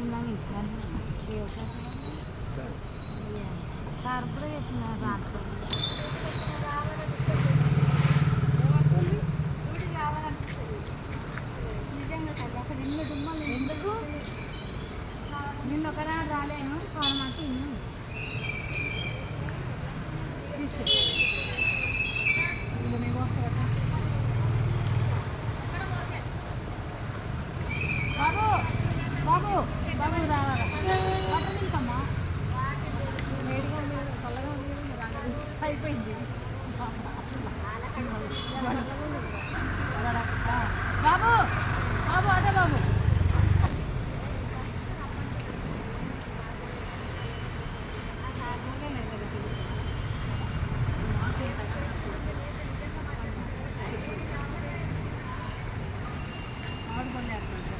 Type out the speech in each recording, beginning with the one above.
తీసుకుందాం సార్ కూడా రాత్రి నిజంగా సార్ అసలు దుమ్మలు ఎందుకు నిన్న ఒకరా రాలేను కానమాట ఇల్లు తీసుకెళ్ళి. అయిపోయింది. బాబు బాబు అంటే బాబు. ఆడుకోలేదు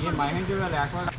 ఏ మహిళ చూడాలి లేకపోతే